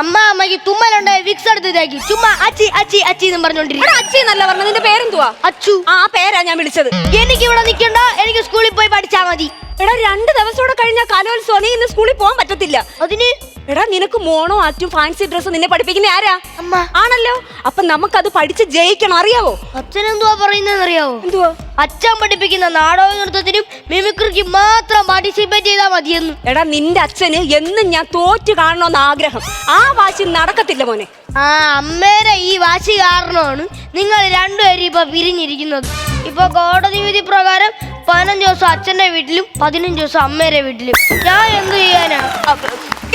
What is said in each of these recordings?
അമ്മ അമ്മയ്ക്ക് തുമ്മലുണ്ടായി വിക്സ് എടുത്ത് ഇതാക്കി. ചുമ്മാ അച്ചി അച്ചി അച്ചി എന്ന് പറഞ്ഞോണ്ടിരിക്കും അച്ഛൻ എന്നല്ല പറഞ്ഞത് നിന്റെ പേരെന്തുവാ? അച്ചു. ആ പേരാ ഞാൻ വിളിച്ചത്. എനിക്ക് ഇവിടെ നിൽക്കണ്ട എനിക്ക് സ്കൂളിൽ പോയി പഠിച്ചാ മതി. എടാ രണ്ട് ദിവസം കൂടെ കഴിഞ്ഞ കലോത്സവം. നീ ഇന്ന് സ്കൂളിൽ പോകാൻ പറ്റത്തില്ല. അതിന്? എടാ നിനക്ക് മോണോ ആറ്റും ഫാൻസി ഡ്രസ്സും നിന്നെ പഠിപ്പിക്കുന്ന ആരാ? അമ്മ. ആണല്ലോ. അപ്പൊ നമുക്കത് പഠിച്ച് ജയിക്കണം അറിയാവോ? അച്ഛൻ എന്തുവാ പറയുന്നതെന്ന് അറിയാവോ എന്തുവാ? അച്ഛൻ പഠിപ്പിക്കുന്ന നാടക നൃത്തത്തിനും മിമിക്രിക്ക് മാത്രം പാർട്ടിസിപ്പേറ്റ് ചെയ്താൽ മതിയെന്ന്. എടാ നിന്റെ അച്ഛന് എന്നും ഞാൻ തോറ്റു കാണണമെന്ന് ആഗ്രഹം. ആ വാശി നടക്കത്തില്ല മോനെ. ആ അമ്മേരെ ഈ വാശി കാരണമാണ് നിങ്ങൾ രണ്ടുപേരും ഇപ്പൊ പിരിഞ്ഞിരിക്കുന്നത്. ഇപ്പൊ കോടതി വിധി പ്രകാരം പതിനഞ്ച് ദിവസം അച്ഛന്റെ വീട്ടിലും പതിനഞ്ച് ദിവസം അമ്മേരെ വീട്ടിലും. ഞാൻ എന്ത് ചെയ്യാനാ?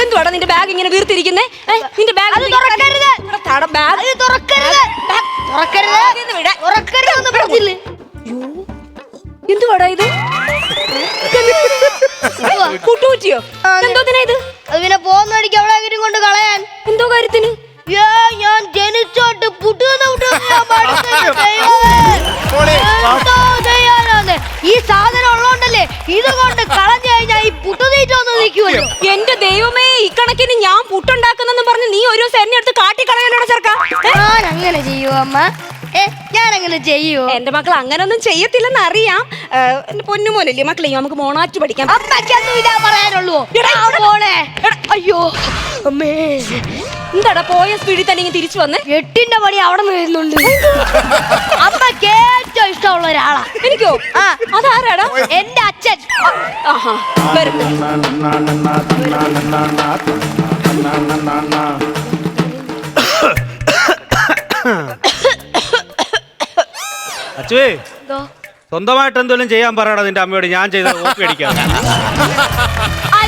എന്തുവാടാ നിന്റെ ബാഗ് ഇങ്ങനെ വീർത്തിരിക്കുന്നേ? നിന്റെ ബാഗ് അത് തുറക്കരുത്. ബാഗ് തുറക്കരുത്. തുറക്കരുത്. തുറക്കരുത് എന്ന് പറഞ്ഞില്ലേ എന്തുവാടാ ഇത്? എന്തോ കൂട്ടുകൂറ്റിയോ? ആ, എന്തോത്തിനാ ഇത്? അത് പിന്നെ പോകുന്ന പുട്ടുണ്ടാക്കുന്നെന്ന് പറഞ്ഞ് നീ ഒരു ദിവസം എന്നെ എടുത്ത് കാട്ടി കളയാനോടെ ചേർക്കാ ഞാൻ അങ്ങനെ ചെയ്യൂ അമ്മ. ഏ ഞാൻ അങ്ങനെ ചെയ്യൂ. എന്റെ മക്കൾ അങ്ങനൊന്നും ചെയ്യത്തില്ലെന്ന് അറിയാം. എന്റെ പൊന്നുമോനല്ലേ മക്കളെ? നമുക്ക് മോണാറ്റ് പഠിക്കാം. അമ്മയ്ക്കൊന്നും ഇതാ പറയാനുള്ളൂ. മോളെ. അയ്യോ. അമ്മേ. എന്താടാ പോയ സ്പീഡിൽ തന്നെ ഇങ്ങനെ തിരിച്ചു വന്ന്? എട്ടിന്റെ പണി അവിടെ നിന്ന് വരുന്നുണ്ട്. അമ്മയ്ക്ക് ഏറ്റവും ഇഷ്ടമുള്ള ഒരാളാ. എനിക്കോ? ആ. അതാരാടാ? എന്റെ അച്ഛൻ. ആഹാ വരും. അച്ചുവേ സ്വന്തമായിട്ട് എന്തെങ്കിലും ചെയ്യാൻ പറയണം നിന്റെ അമ്മയോട്. ഞാൻ ചെയ്ത കോപ്പി അടിക്കാം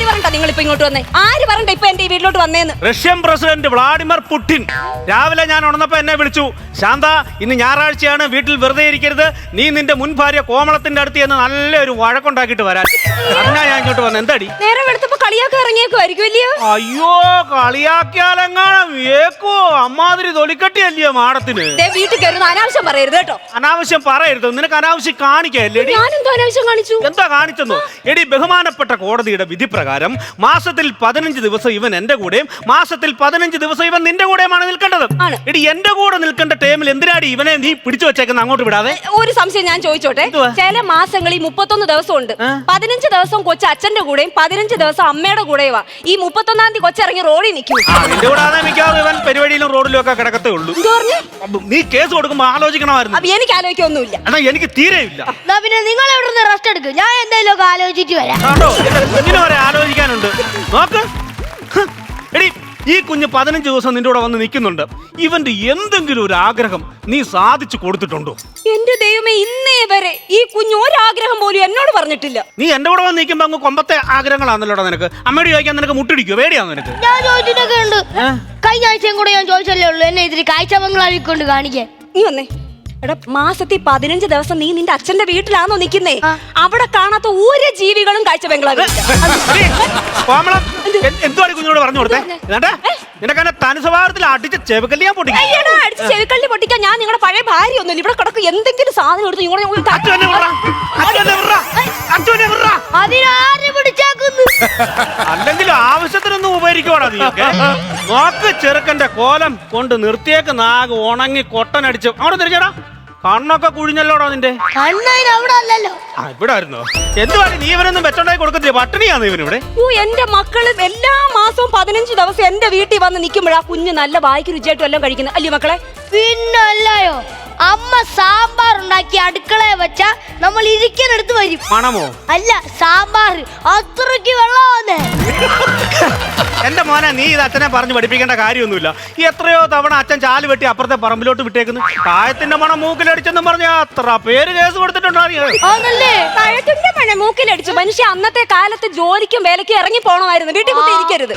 ആര് പറഞ്ഞ നിങ്ങൾ ഇപ്പൊ ഇങ്ങോട്ട് വന്നേ? ആര് പറഞ്ഞ ഇപ്പൊ എന്റെ ഈ വീട്ടിലോട്ട് വന്നേന്ന്? Russian president Vladimir Putin. രാവിലെ ഞാൻ ഉണർന്നപ്പോ എന്നെ വിളിച്ചു. ശാന്ത ഇന്ന് ഞായറാഴ്ചയാണ് വീട്ടിൽ വെറുതെ ഇരിക്കരുത്. നീ നിന്റെ മുൻ ഭാര്യ കോമളത്തിന്റെ അടുത്ത് എന്ന് നല്ലൊരു വഴക്കുണ്ടാക്കിയിട്ട് വരാൻ. അങ്ങനെ ഞാൻ ഇങ്ങോട്ട് വന്നു. എന്തടി? നേരെ എടുത്തപ്പോ കളിയാക്കി ഇറങ്ങിയേക്കുമായിരിക്കും അല്ലയോ? അയ്യോ കളിയാക്കിയാലെങ്ങാനും ഏക്കോ അമ്മാതിരി തൊലിക്കട്ടി അല്ലയോ ദേ വീട്ടിൽ കയറുന്ന അനാവശ്യം പറയരുത് കേട്ടോ. അനാവശ്യം പറയരുത്. നിനക്ക് അനാവശ്യം കാണിക്കല്ലേടി ഞാൻ എന്തോ അനാവശ്യം കാണിച്ചു? എന്താ കാണിച്ചെന്നോ? എടി ബഹുമാനപ്പെട്ട കോടതിയുടെ വിധി പ്രകാരം മാസത്തിൽ പതിനഞ്ച് ദിവസം ഇവൻ എന്റെ കൂടെയും മാസത്തിൽ പതിനഞ്ച് ദിവസം ഇവൻ നിന്റെ കൂടെയുമാണ് നിൽക്കേണ്ടത്. ആണ്. എടി എന്റെ കൂടെ നിൽക്കേണ്ട ടൈമിൽ എന്തിനാടി ഇവനെ നീ പിടിച്ചു വെച്ചേക്കുന്ന അങ്ങോട്ട് വിടാതെ? ഒരു സംശയം ഞാൻ ചോദിച്ചോട്ടെ? എന്തുവാ? ചില മാസങ്ങളിൽ മുപ്പത്തൊന്ന് ദിവസം ഉണ്ട് ആ. പതിനഞ്ച് ദിവസം കൊച്ചു അച്ഛന്റെ കൂടെയും പതിനഞ്ച് ദിവസം അമ്മയുടെ കൂടെയും ഈ മുപ്പത്തൊന്നാം തീയതി കൊച്ചിറങ്ങി റോഡിൽ നിൽക്കും. ആ നിന്റെ മിക്കവാറും ഇവൻ പരിപാടിയിലും റോഡിലും ഒക്കെ കിടക്കത്തേ ഉള്ളൂ. എന്തു പറഞ്ഞു? അപ്പൊ നീ കേസ് കൊടുക്കുമ്പോ ആലോചിക്കണമായിരുന്നു. അപ്പൊ എനിക്ക് ആലോചിക്കൊന്നുമില്ല. എന്നാ എനിക്ക് തീരെയില്ല. എന്നാ പിന്നെ നിങ്ങൾ എവിടെ നിന്ന് റെസ്റ്റ് എടുക്കും? ഞാൻ എന്തെങ്കിലും ആലോചിച്ചിട്ട് വരാം. കേട്ടോ വരെ ആലോചിക്കാനുണ്ട്. നോക്ക്. എടി ഈ കുഞ്ഞ് പതിനഞ്ച് ദിവസം നിന്റെ കൂടെ വന്ന് നിൽക്കുന്നുണ്ട്. ഇവന്റെ എന്തെങ്കിലും ഒരു ആഗ്രഹം നീ സാധിച്ചു കൊടുത്തിട്ടുണ്ടോ? എന്റെ ദൈവമേ ഇന്നേ വരെ ഈ കുഞ്ഞ് ആഗ്രഹം പോലും എന്നോട് പറഞ്ഞിട്ടില്ല. നീ എന്റെ കൂടെ വന്ന് നിൽക്കുമ്പോ അങ്ങ് കൊമ്പത്തെ ആഗ്രഹങ്ങളാണല്ലോടാ നിനക്ക്. അമ്മയോട് ചോദിക്കാൻ നിനക്ക് മുട്ടിടിക്കോ പേടിയാണോ നിനക്ക്? ഞാൻ ചോദിച്ചിട്ടൊക്കെ ഉണ്ട്? കഴിഞ്ഞ ആഴ്ചയും കൂടെ ഞാൻ ചോദിച്ചല്ലേ ഉള്ളൂ. എന്നെ ഇതിൽ കാഴ്ച ബംഗ്ലാവിൽ കൊണ്ട് കാണിക്കാൻ. നീ വന്നേ. എടാ മാസത്തിൽ പതിനഞ്ച് ദിവസം നീ നിന്റെ അച്ഛന്റെ വീട്ടിലാണോ നിക്കുന്നേ അവിടെ കാണാത്ത ഒരു ജീവികളും കാഴ്ച എന്തുവാണ് കുഞ്ഞിനോട് പറഞ്ഞു കൊടുത്തേ? എന്നിട്ട് നിനക്ക് എന്നെ തനി സ്വഭാവത്തിൽ അടിച്ച ചെവക്കല്ലി ഞാൻ പൊട്ടിക്കും. അടിച്ച് പൊട്ടിക്കാൻ ഞാൻ നിങ്ങളുടെ പഴയ ഭാര്യ ഒന്നും ഇവിടെ കിടക്കും എന്തെങ്കിലും സാധനം എടുത്ത് അല്ലെങ്കിലും ആവശ്യത്തിനൊന്നും ഉപകരിക്കോടാ നീയൊക്കെ. നോക്ക് ചെറുക്കന്റെ കോലം കൊണ്ട് നിർത്തിയേക്ക് നാഗ് ഉണങ്ങി കൊട്ടനടിച്ച്. അവിടെ തിരിച്ചടാ. കണ്ണൊക്കെ കുഴിഞ്ഞല്ലോടോ നിന്റെ? കണ്ണതിന് അവിടെ അല്ലല്ലോ. ആ ഇവിടെ ആയിരുന്നോ എന്തുവാണ് നീ ഇവനൊന്നും വെച്ചോണ്ടായി കൊടുക്കത്തില്ല? പട്ടിണിയാന്ന് ഇവനിവിടെ? ഓ എന്റെ മക്കൾ എല്ലാ മാസവും പതിനഞ്ച് ദിവസം എന്റെ വീട്ടിൽ വന്ന് നിൽക്കുമ്പോഴാ കുഞ്ഞ് നല്ല വായിക്ക് രുചിയായിട്ടും എല്ലാം കഴിക്കുന്നത്. അല്ലേ മക്കളെ? പിന്നല്ലയോ? അമ്മ സാമ്പാർ ഉണ്ടാക്കി അടുക്കളയെ വെച്ച നമ്മൾ ഇരിക്കുന്നിടത്ത് വരും. മണമോ? അല്ല സാമ്പാർ. അത്രയ്ക്ക് വെള്ളം എന്റെ മോനെ നീ ഇത് അച്ഛനെ പറഞ്ഞ് പഠിപ്പിക്കേണ്ട കാര്യമൊന്നുമില്ല. ഈ എത്രയോ തവണ അച്ഛൻ ചാൽ വെട്ടി അപ്പുറത്തെ പറമ്പിലോട്ട് വിട്ടേക്കുന്നു. കായത്തിന്റെ മണം മൂക്കിലടിച്ചെന്നും പറഞ്ഞ അത്ര പേര് കേസ് കൊടുത്തിട്ടുണ്ടായിരുന്നു മനുഷ്യ അന്നത്തെ കാലത്ത് ജോലിക്കും വേലയ്ക്കും ഇറങ്ങി പോണമായിരുന്നു. വീട്ടിൽ കുത്തി ഇരിക്കരുത്.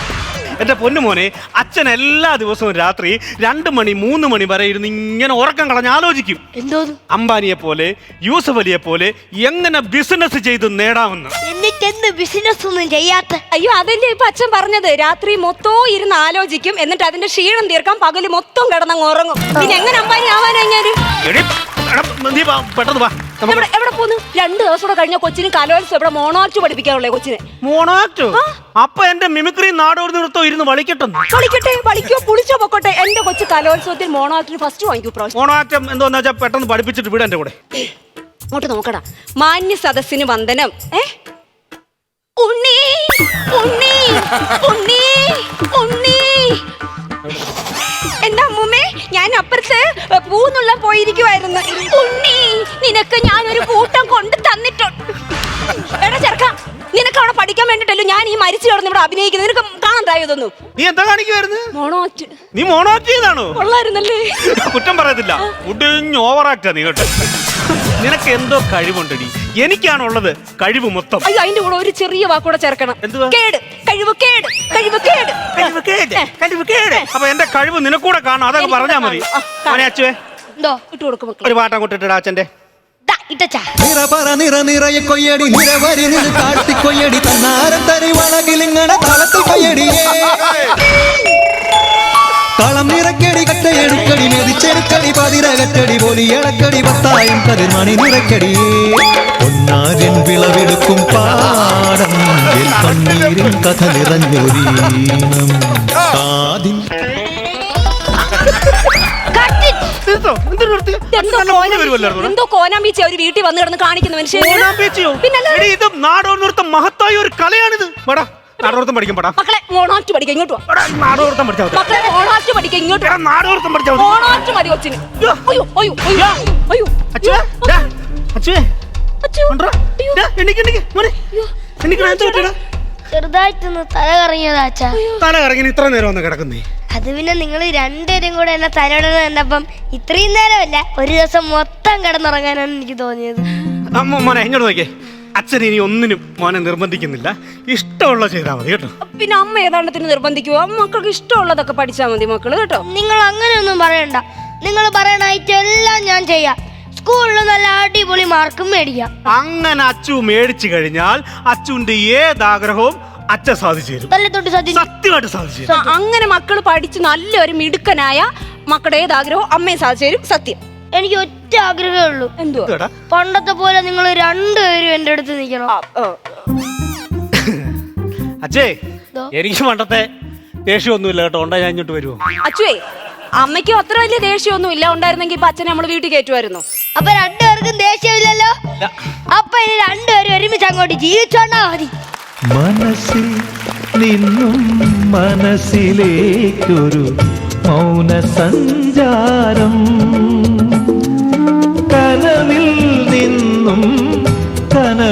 എന്റെ പൊന്നു മോനെ അച്ഛൻ എല്ലാ ദിവസവും രാത്രി രണ്ട് മണി മൂന്ന് മണി വരെ ഇരുന്ന് ഇങ്ങനെ ഉറക്കം കളഞ്ഞ് ആലോചിക്കും. എന്തോ അംബാനിയെ പോലെ യൂസഫ് അലിയെ പോലെ എങ്ങനെ ബിസിനസ് ചെയ്ത് നേടാമെന്ന്. എന്നിട്ടെന്ത് ബിസിനസ് ഒന്നും ചെയ്യാത്ത? അയ്യോ അതെന്റെ ഇപ്പൊ അച്ഛൻ പറഞ്ഞത്. രാത്രി മൊത്തം ഇരുന്ന് ആലോചിക്കും. എന്നിട്ട് അതിന്റെ ക്ഷീണം തീർക്കാൻ പകൽ മൊത്തം കിടന്നങ്ങ് ഉറങ്ങും. പിന്നെ എങ്ങനെ അമ്പാനി ആവാനാ ഞാൻ എടി, എടാ, നീ വാ, പെട്ടെന്ന് വാ. എവിടെ എവിടെ പോന്നു? രണ്ട് ദിവസം കൂടെ കഴിഞ്ഞ കൊച്ചിന് കലോത്സവം. ഇവിടെ മോണോക്ട് പഠിപ്പിക്കാറുള്ളേ കൊച്ചിനെ? മോണോക്ട് അപ്പൊ എന്റെ മിമിക്രി നാടോടി നൃത്തം ഇരുന്ന് വളിക്കട്ടെ വളിക്കട്ടെ വളിക്കോ പുളിച്ചോ പൊക്കോട്ടെ. എന്റെ കൊച്ചു കലോത്സവത്തിൽ മോണോക്ടിന് ഫസ്റ്റ് വാങ്ങിക്കൂ മോണോക്ടം എന്തോന്ന് വെച്ചാൽ പെട്ടെന്ന് പഠിപ്പിച്ചിട്ട് വിട എന്റെ കൂടെ. അങ്ങോട്ട് നോക്കടാ. മാന്യ സദസ്സിന് വന്ദനം. ഏ? ഉണ്ണി! ഞാൻ അപ്പുറത്ത് പൂന്നുള്ള പോയിരിക്കുവായിരുന്നു. ഉണ്ണി നിനക്ക് ഞാൻ ഒരു കൂട്ടം കൊണ്ട് തന്നിട്ടുണ്ട്. എടാ ചെറുക്ക നിനക്ക് അവിടെ പഠിക്കാൻ വേണ്ടിട്ടല്ലോ ഞാൻ ഈ മരിച്ചു കിടന്ന് ഇവിടെ അഭിനയിക്കുന്നത്? നിനക്ക് കാണണ്ടായോ ഇതൊന്നും നീ എന്താ കാണിക്കുവായിരുന്നു? മോണോറ്റ്. നീ മോണോക്ട് ചെയ്താണോ കൊള്ളായിരുന്നല്ലേ. കുറ്റം പറയത്തില്ല. ഉടിഞ്ഞ് ആക്ടാ നീ കേട്ടോ. നിനക്ക് എന്തോ കഴിവുണ്ടടി. എനിക്കാണുള്ളത് കഴിവ് മൊത്തം. അയ്യോ അതിന്റെ കൂടെ ഒരു ചെറിയ വാക്കൂടെ ചേർക്കണം. എന്തുവാ? കേട്. കഴിവ് കേട്. കഴിവ് കേട് കഴിവ് കേട്, കഴിവ് കേട്. അപ്പൊ എന്റെ കഴിവ് നിനക്കൂടെ കാണാം അതൊക്കെ പറഞ്ഞാ മതി. മോനെ അച്ചുവേ. എന്തോ? ഇട്ട് കൊടുക്കും ഒരു പാട്ടം കൊട്ടിട്ടാ അച്ഛന്റെ ദാ ഇട്ടച്ചാ. നിറ പറ നിറ നിറയെ കൊയ്യടി. നിരവരി നിന്ന് താഴ്ത്തി കൊയ്യടി. തന്നാരം തരി വളകിലിങ്ങണ തലത്തിൽ കൊയ്യടിയേ കളം നിറക്കടി കട്ടയെടുക്കടി മെതിച്ചെടുക്കടി പതിരകറ്റടി പോലി ഇളക്കടി പത്തായം പതിമണി നിറക്കടി ഒന്നാരൻ വിളവെടുക്കും പാടം എൻ കണ്ണീരിൻ കഥ നിറഞ്ഞൊരീണം എന്തോ? കോനാമ്പീച്ച ഒരു വീട്ടിൽ വന്ന് കിടന്ന് കാണിക്കുന്ന മനുഷ്യൻ? ഇത് നൃത്തം മഹത്തായ ഒരു കലയാണിത്. വേടാ. നാടോർത്തം പഠിക്കും പടാ. മക്കളെ മോണാറ്റ് പഠിക്കാം ഇങ്ങോട്ട് വാ. നാടോർത്തം പഠിച്ചാൽ മതി. മക്കളെ മോണാറ്റ് പഠിക്കാം ഇങ്ങോട്ട് വാ. എടാ, നാടോർത്തം പഠിച്ചാൽ മതി. മോണാറ്റ് മതി കൊച്ചിന്. അയ്യോ അയ്യോ അയ്യോ അയ്യോ. അച്ഛോ. കൊണ്ടുവാ. അയ്യോ. ദാ, എണീക്ക്, എണീക്ക്, മോനെ. എണീക്ക്, എന്താ പറ്റിയെടാ? ചെറുതായിട്ടൊന്ന് തല കറങ്ങിയതാ അച്ഛാ. തല കറങ്ങി ഇത്ര നേരം ഒന്ന് കിടക്കുന്നേ? അത് പിന്നെ നിങ്ങൾ രണ്ടുപേരും കൂടെ എന്നെ തലയിടുന്നത് എന്നപ്പം ഇത്രയും നേരമല്ല ഒരു ദിവസം മൊത്തം കിടന്നുറങ്ങാനാണ് എനിക്ക് തോന്നിയത്. അമ്മ മോനെ ഇങ്ങോട്ട് നോക്കിയേ. അച്ഛൻ ഇനി ഒന്നിനും മോനെ നിർബന്ധിക്കുന്നില്ല. ഇഷ്ടമുള്ള ചെയ്താൽ മതി കേട്ടോ. പിന്നെ അമ്മ ഏതാണ്ടത്തിന് നിർബന്ധിക്കുവോ? മക്കൾക്ക് ഇഷ്ടമുള്ളതൊക്കെ പഠിച്ചാൽ മതി മക്കൾ കേട്ടോ. നിങ്ങൾ അങ്ങനെയൊന്നും പറയണ്ട. നിങ്ങൾ പറയണ എല്ലാം ഞാൻ ചെയ്യാം. സ്കൂളിൽ നല്ല അടിപൊളി മാർക്കും മേടിക്കാം. അങ്ങനെ അച്ചു മേടിച്ചു കഴിഞ്ഞാൽ അച്ചുവിന്റെ ഏതാഗ്രഹവും അച്ഛൻ സാധിച്ചു തരും. തല്ലി തൊട്ട് സദ്യ സത്യമായിട്ട് സാധിച്ചു തരും അങ്ങനെ മക്കൾ പഠിച്ച് നല്ലൊരു മിടുക്കനായ മക്കളുടെ ഏതാഗ്രഹവും അമ്മയെ സാധിച്ചു തരും. സത്യം. എനിക്ക് ഒറ്റ ആഗ്രഹമേ ഉള്ളൂ. എന്തുവാ? പണ്ടത്തെ പോലെ നിങ്ങൾ രണ്ടുപേരും എന്റെ അടുത്ത് നിൽക്കണം. അച്ഛേ എനിക്ക് പണ്ടത്തെ ദേഷ്യമൊന്നുമില്ല കേട്ടോ. ഉണ്ടാ? ഞാൻ ഇങ്ങോട്ട് വരുമോ അച്ഛേ അമ്മയ്ക്ക് അത്ര വലിയ ദേഷ്യമൊന്നും ഇല്ല ഉണ്ടായിരുന്നെങ്കിൽ ഇപ്പൊ അച്ഛനെ നമ്മൾ വീട്ടിൽ കയറ്റുമായിരുന്നു. അപ്പൊ രണ്ടുപേർക്കും ദേഷ്യമില്ലല്ലോ? അപ്പൊ ഇനി രണ്ടുപേരും ഒരുമിച്ച് അങ്ങോട്ട് ജീവിച്ചോണ്ടാ മതി. മനസ്സിൽ നിന്നും മനസ്സിലേക്കൊരു മൗന സഞ്ചാരം